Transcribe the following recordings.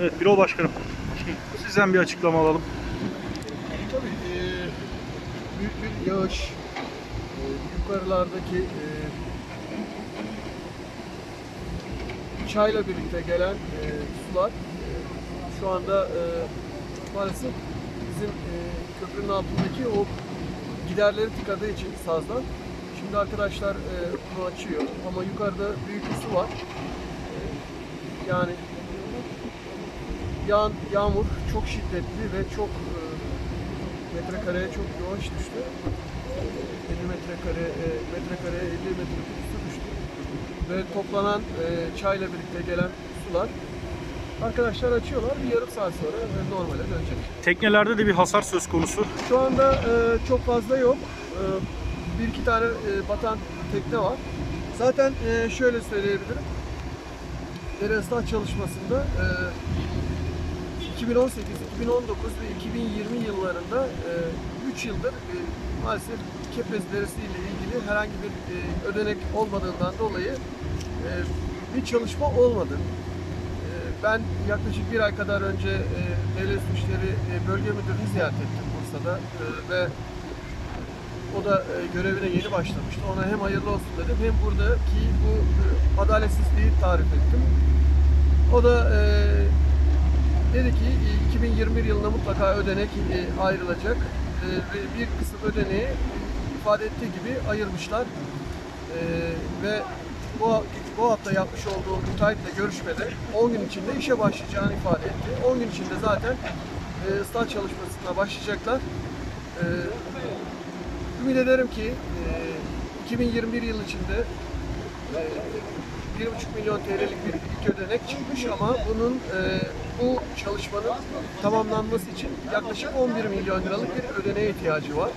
Evet Birol Başkanım. Sizden bir açıklama alalım. Tabii e, büyük bir yağış, e, yukarılardaki e, çayla birlikte gelen e, sular e, şu anda e, maalesef bizim e, köprünün altındaki o giderleri tıkadığı için sazdan. Şimdi arkadaşlar e, bunu açıyor ama yukarıda büyük bir su var. E, yani yağan, yağmur çok şiddetli ve çok e, metrekareye çok yavaş düştü. E, 50 metrekare, e, metrekareye 50 metrekare su düştü. Ve toplanan e, çayla birlikte gelen sular arkadaşlar açıyorlar. Bir yarım saat sonra normale dönecek. Teknelerde de bir hasar söz konusu. Şu anda e, çok fazla yok. E, bir iki tane e, batan tekne var. Zaten e, şöyle söyleyebilirim. Dere ıslah çalışmasında e, 2018, 2019 ve 2020 yıllarında 3 yıldır e, maalesef Kepez Deresi ile ilgili herhangi bir e, ödenek olmadığından dolayı e, bir çalışma olmadı. E, Ben yaklaşık bir ay kadar önce e, Devlet Su İşleri e, Bölge Müdürünü ziyaret ettim Bursa'da E, ve o da e, görevine yeni başlamıştı. Ona hem hayırlı olsun dedim hem buradaki bu e, adaletsizliği tarif ettim. O da e, dedi ki e, 2021 yılında mutlaka ödenek e, ayrılacak E, ve bir kısım ödeneği ifade ettiği gibi ayırmışlar. E, ve bu, bu hafta yapmış olduğu müteahhitle görüşmede 10 gün içinde işe başlayacağını ifade etti. 10 gün içinde zaten ıslah çalışmasına başlayacaklar. Ümit ederim ki e, 2021 yıl içinde 1,5 milyon TL'lik bir ilk ödenek çıkmış ama bunun e, bu çalışmanın tamamlanması için yaklaşık 11 milyon liralık bir ödeneğe ihtiyacı var.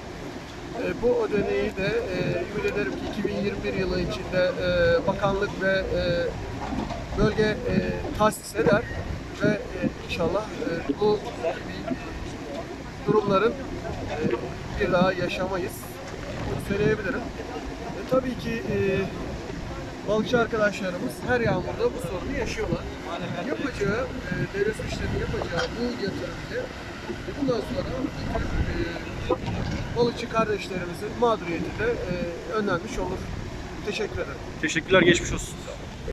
E, bu ödeneği de e, ümit ederim ki 2021 yılı içinde e, bakanlık ve e, bölge e, tahsis eder ve e, inşallah e, bu durumların e, bir daha yaşamayız. Söyleyebilirim. E, tabii ki e, balıkçı arkadaşlarımız her yağmurda bu sorunu yaşıyorlar. Yapacağı, e, devlet işlerinin yapacağı bu yatırım ile e, bundan sonra e, balıkçı kardeşlerimizin mağduriyeti de e, önlenmiş olur. Teşekkür ederim. Teşekkürler geçmiş olsun.